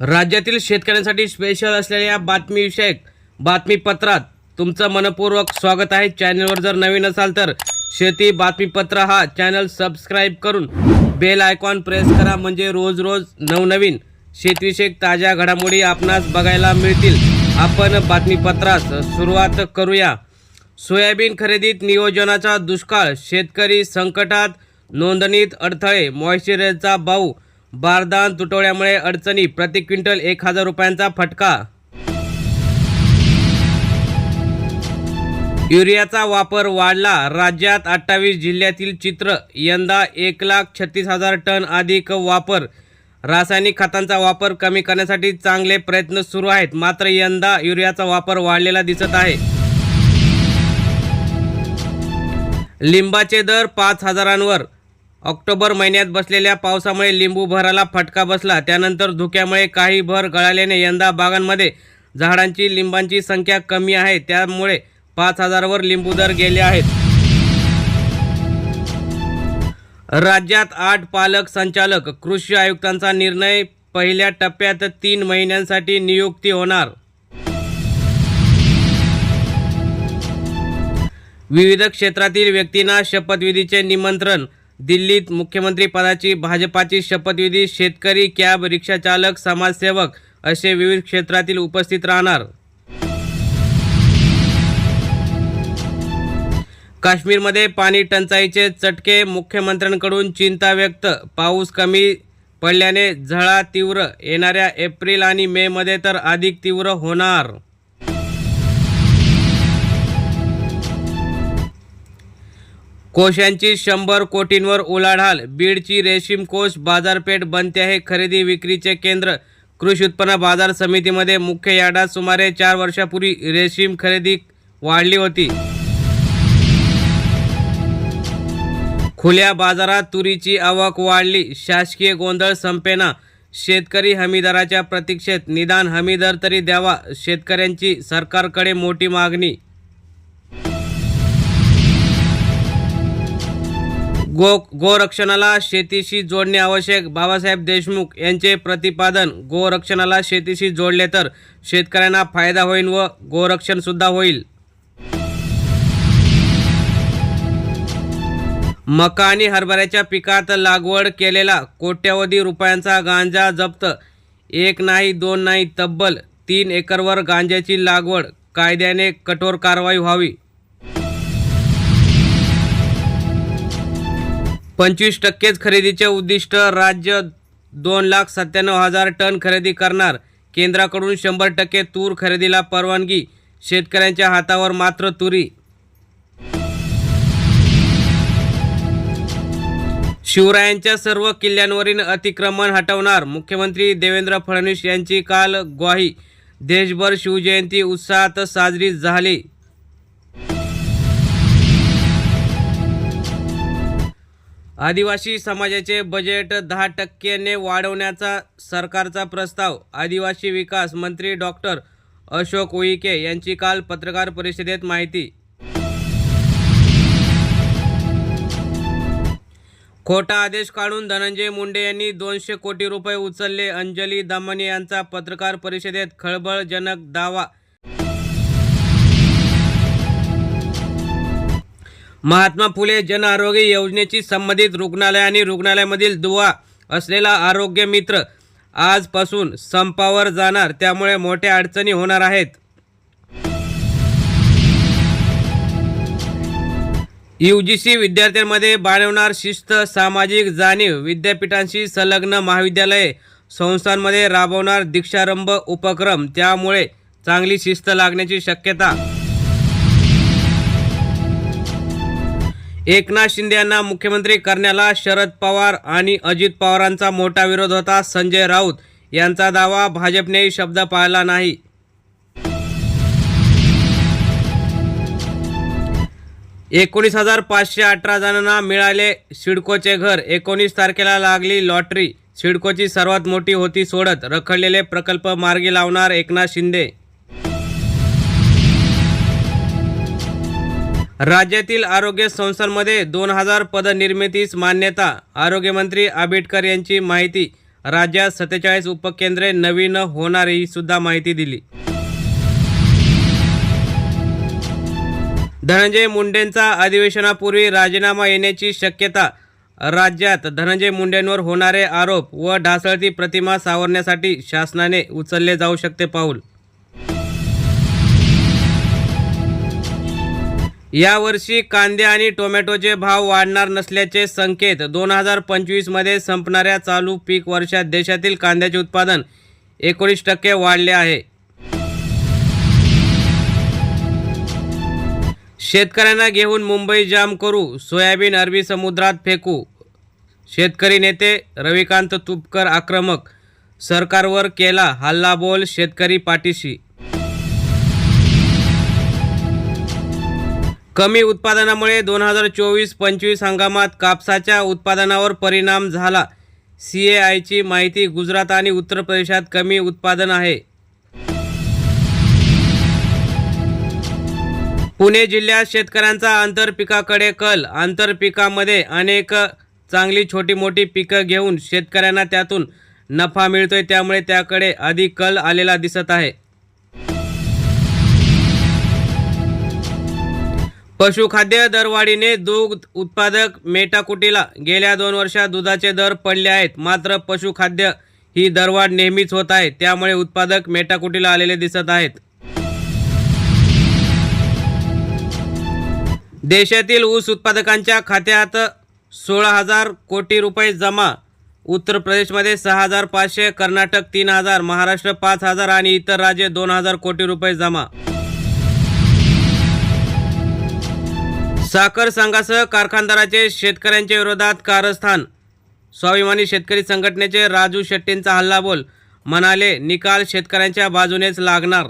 राज्यातील शेतकऱ्यांसाठी स्पेशल असलेल्या या बातमीविषयक बातमीपत्रात तुमचं मनपूर्वक स्वागत आहे. चॅनलवर जर नवीन असाल तर शेती बातमीपत्र हा चॅनल सबस्क्राईब करून बेल आयकॉन प्रेस करा. म्हणजे रोज रोज नवनवीन शेतीविषयक ताज्या घडामोडी आपणास बघायला मिळतील. आपण बातमीपत्रास सुरुवात करूया. सोयाबीन खरेदीत नियोजनाचा दुष्काळ. शेतकरी संकटात नोंदणीत अडथळे. मॉइश्चरायझरचा भाऊ बारदान तुटवड्यामुळे अडचणी. प्रति क्विंटल एक हजार रुपयांचा फटका. युरियाचा वापर वाढला. राज्यात अठ्ठावीस जिल्ह्यातील चित्र. यंदा एक लाख छत्तीस हजार टन अधिक वापर. रासायनिक खतांचा वापर कमी करण्यासाठी चांगले प्रयत्न सुरू आहेत. मात्र यंदा युरियाचा वापर वाढलेला दिसत आहे. लिंबाचे दर पाच हजारांवर. ऑक्टोबर महिन्यात बसलेल्या पावसामुळे लिंबू भराला फटका बसला. त्यानंतर धुक्यामुळे काही भर गळाल्याने यंदा बागांमध्ये झाडांची लिंबांची संख्या कमी आहे. त्यामुळे पाच हजारावर लिंबू दर गेले आहेत. राज्यात आठ पालक संचालक कृषी आयुक्तांचा निर्णय पहिल्या टप्प्यात तीन महिन्यांसाठी नियुक्ती होणार. विविध क्षेत्रातील व्यक्तींना शपथविधीचे निमंत्रण दिल्लीत मुख्यमंत्री पदाची भाजपाची शपथविधी शेतकरी कॅब रिक्षाचालक समाजसेवक असे विविध क्षेत्रातील उपस्थित राहणार. काश्मीरमध्ये पाणी टंचाईचे चटके मुख्यमंत्र्यांकडून चिंता व्यक्त. पाऊस कमी पडल्याने झळा तीव्र. येणाऱ्या एप्रिल आणि मे मध्ये तर अधिक तीव्र होणार. कोशांची शंभर कोटींवर उलाढाल बीडची रेशीम कोश बाजारपेठ बनते आहे खरेदी विक्रीचे केंद्र. कृषी उत्पन्न बाजार समितीमध्ये मुख्य यार्डात सुमारे चार वर्षापूर्वी रेशीम खरेदी वाढली होती. खुल्या बाजारात तुरीची आवक वाढली. शासकीय गोंधळ संपेना. शेतकरी हमीदराच्या प्रतीक्षेत निदान हमीदर तरी द्यावा शेतकऱ्यांची सरकारकडे मोठी मागणी गो गोरक्षणाला शेतीशी जोडणे आवश्यक. बाबासाहेब देशमुख यांचे प्रतिपादन गोरक्षणाला शेतीशी जोडले तर शेतकऱ्यांना फायदा होईल व गोरक्षणसुद्धा होईल. मका आणि हरभऱ्याच्या पिकात लागवड केलेला कोट्यवधी रुपयांचा गांजा जप्त. एक नाही दोन नाही तब्बल तीन एकरवर गांजाची लागवड कायद्याने कठोर कारवाई व्हावी. पंचवीस टक्केच खरेदीचे उद्दिष्ट राज्य दोन लाख सत्त्याण्णव हजार टन खरेदी करणार. केंद्राकडून शंभर टक्के तूर खरेदीला परवानगी शेतकऱ्यांच्या हातावर मात्र तुरी. शिवरायांच्या सर्व किल्ल्यांवरील अतिक्रमण हटवणार मुख्यमंत्री देवेंद्र फडणवीस यांची काल ग्वाही. देशभर शिवजयंती उत्साहात साजरी झाली. आदिवासी समाजाचे बजेट दहा टक्क्याने वाढवण्याचा सरकारचा प्रस्ताव. आदिवासी विकास मंत्री डॉक्टर अशोक उईके यांची काल पत्रकार परिषदेत माहिती. खोटा आदेश काढून धनंजय मुंडे यांनी दोनशे कोटी रुपये उचलले. अंजली दामणी यांचा पत्रकार परिषदेत खळबळजनक दावा महात्मा फुले जन आरोग्य योजनेची संबंधित रुग्णालय आणि रुग्णालयामधील दुवा असलेला आरोग्य मित्र आजपासून संपावर जाणार त्यामुळे मोठ्या अडचणी होणार आहेत. यू जी सी विद्यार्थ्यांमध्ये बाणवणार शिस्त सामाजिक जाणीव विद्यापीठांशी संलग्न महाविद्यालये संस्थांमध्ये राबवणार दीक्षारंभ उपक्रम त्यामुळे चांगली शिस्त लागण्याची शक्यता एकनाथ शिंदे यांना मुख्यमंत्री करण्याला शरद पवार आणि अजित पवारांचा मोठा विरोध होता. संजय राऊत यांचा दावा भाजपनेही शब्द पाळला नाही. एकोणीस हजार पाचशे अठरा जणांना मिळाले सिडकोचे घर. एकोणीस तारखेला लागली लॉटरी. सिडकोची सर्वात मोठी होती सोडत रखडलेले प्रकल्प मार्गी लावणार एकनाथ शिंदे. राज्यातील आरोग्य संस्थांमध्ये दोन हजार पदनिर्मितीस मान्यता. आरोग्यमंत्री आंबेडकर यांची माहिती. राज्यात सत्तेचाळीस उपकेंद्रे नवीन होणार ही सुद्धा माहिती दिली. धनंजय मुंडेंचा अधिवेशनापूर्वी राजीनामा येण्याची शक्यता. राज्यात धनंजय मुंडेंवर होणारे आरोप व ढासळती प्रतिमा सावरण्यासाठी शासनाने उचलले जाऊ शकते पाऊल. यावर्षी कांदे आणि टोमॅटोचे भाव वाढणार नसल्याचे संकेत दोन हजार पंचवीसमध्ये संपणाऱ्या चालू पीक वर्षात देशातील कांद्याचे उत्पादन एकोणीस टक्के वाढले आहे. शेतकऱ्यांना घेऊन मुंबई जाम करू सोयाबीन अरबी समुद्रात फेकू. शेतकरी नेते रविकांत तुपकर आक्रमक सरकारवर केला हल्लाबोल शेतकरी पाठीशी कमी उत्पादनामुळे दोन हजार चोवीस पंचवीस हंगामात कापसाच्या उत्पादनावर परिणाम झाला. सी ए आयची माहिती गुजरात आणि उत्तर प्रदेशात कमी उत्पादन आहे. पुणे जिल्ह्यात शेतकऱ्यांचा आंतरपिकाकडे कल. आंतरपिकामध्ये अनेक चांगली छोटी मोठी पिकं घेऊन शेतकऱ्यांना त्यातून नफा मिळतोय त्यामुळे त्याकडे अधिक कल आलेला दिसत आहे. पशुखाद्य दरवाढीने दूध उत्पादक मेटाकुटीला गेल्या दोन वर्षात दुधाचे दर पडले आहेत. मात्र पशुखाद्य ही दरवाढ नेहमीच होत आहे. त्यामुळे उत्पादक मेटाकुटीला आलेले दिसत आहेत. देशातील ऊस उत्पादकांच्या खात्यात सोळा हजार कोटी रुपये जमा. उत्तर प्रदेशमध्ये सहा हजार पाचशे कर्नाटक तीन हजार महाराष्ट्र पाच हजार आणि इतर राज्ये दोन हजार कोटी रुपये जमा. साखर संघासह कारखानदाराचे शेतकऱ्यांच्या विरोधात कारस्थान. स्वाभिमानी शेतकरी संघटनेचे राजू शेट्टींचा हल्लाबोल म्हणाले निकाल शेतकऱ्यांच्या बाजूनेच लागणार.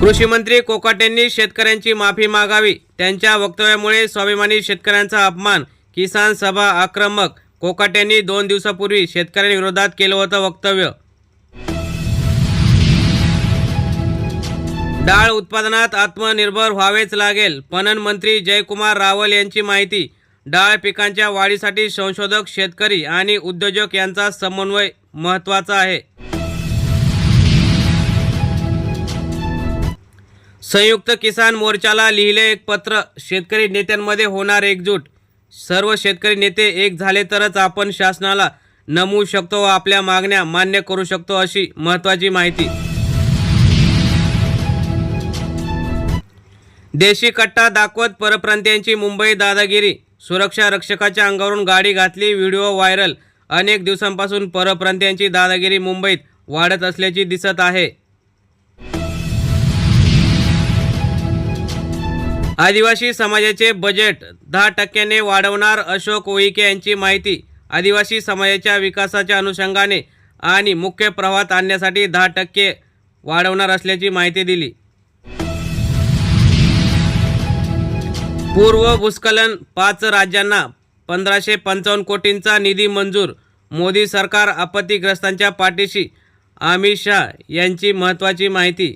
कृषी मंत्री कोकाटेंनी शेतकऱ्यांची माफी मागावी. त्यांच्या वक्तव्यामुळे स्वाभिमानी शेतकऱ्यांचा अपमान किसान सभा आक्रमक. कोकाटेंनी दोन दिवसापूर्वी शेतकऱ्यांविरोधात केलं होतं वक्तव्य. डाळ उत्पादनात आत्मनिर्भर व्हावेच लागेल. पणन मंत्री जयकुमार रावल यांची माहिती डाळ पिकांच्या वाढीसाठी संशोधक शेतकरी आणि उद्योजक यांचा समन्वय महत्त्वाचा आहे. संयुक्त किसान मोर्चाला लिहिले एक पत्र शेतकरी नेत्यांमध्ये होणार एकजूट. सर्व शेतकरी नेते एक झाले तरच आपण शासनाला नमवू शकतो व आपल्या मागण्या मान्य करू शकतो अशी महत्त्वाची माहिती. देशी कट्टा दाखवत परप्रांतीयांची मुंबई दादागिरी. सुरक्षा रक्षकाच्या अंगावरून गाडी घातली व्हिडिओ व्हायरल. अनेक दिवसांपासून परप्रांतीयांची दादागिरी मुंबईत वाढत असल्याची दिसत आहे. आदिवासी समाजाचे बजेट दहा टक्क्याने वाढवणार अशोक उईके यांची माहिती. आदिवासी समाजाच्या विकासाच्या अनुषंगाने आणि मुख्य प्रवाहात आणण्यासाठी दहा टक्के वाढवणार असल्याची माहिती दिली. पूर्व भूस्खलन पाच राज्यांना पंधराशे पंचावन्न कोटींचा निधी मंजूर. मोदी सरकार आपत्तीग्रस्तांच्या पाठीशी. अमित शहा यांची महत्त्वाची माहिती.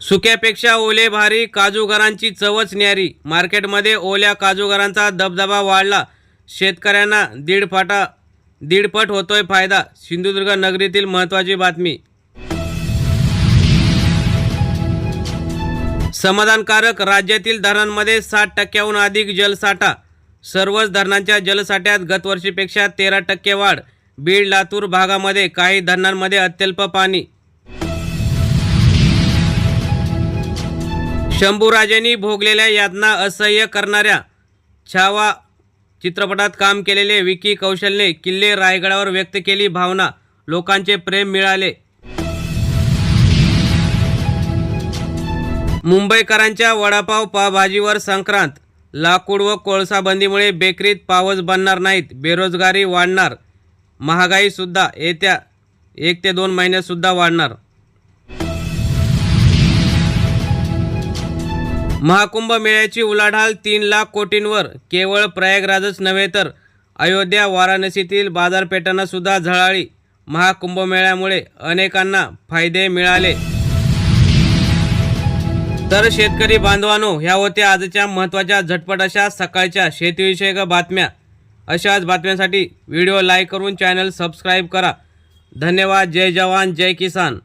सुक्यापेक्षा ओले भारी काजूगरांची चवच न्यारी. मार्केटमध्ये ओल्या काजूगरांचा दबदबा वाढला. शेतकऱ्यांना दीडपटा दीडपट होतोय फायदा. सिंधुदुर्ग नगरीतील महत्त्वाची बातमी. समाधानकारक राज्यातील धरणांमध्ये साठ टक्क्याहून अधिक जलसाठा. सर्वच धरणांच्या जलसाठ्यात गतवर्षीपेक्षा तेरा टक्के वाढ. बीड लातूर भागामध्ये काही धरणांमध्ये अत्यल्प पाणी. शंभूराजेंनी भोगलेल्या यातना असह्य करणाऱ्या छावा चित्रपटात काम केलेले विकी कौशलने किल्ले रायगडावर व्यक्त केली भावना. लोकांचे प्रेम मिळाले. मुंबईकरांच्या वडापाव पावभाजीवर संक्रांत. लाकूड व कोळसा बंदीमुळे बेकरीत पावच बनणार नाहीत बेरोजगारी वाढणार. महागाईसुद्धा येत्या एक ते दोन महिन्यातसुद्धा वाढणार. महाकुंभ मेळ्याची उलाढाल तीन लाख कोटींवर केवळ प्रयागराजच नव्हे तर अयोध्या वाराणसीतील बाजारपेठांना सुद्धा झळाळी. महाकुंभमेळ्यामुळे अनेकांना फायदे मिळाले. तर शेतकरी बांधवानो ह्या होत्या आजच्या महत्त्वाच्या झटपट अशा सकाळच्या शेतीविषयक बातम्या. अशाच बातम्यांसाठी व्हिडिओ लाईक करून चॅनल सबस्क्राईब करा. धन्यवाद. जय जवान जय किसान.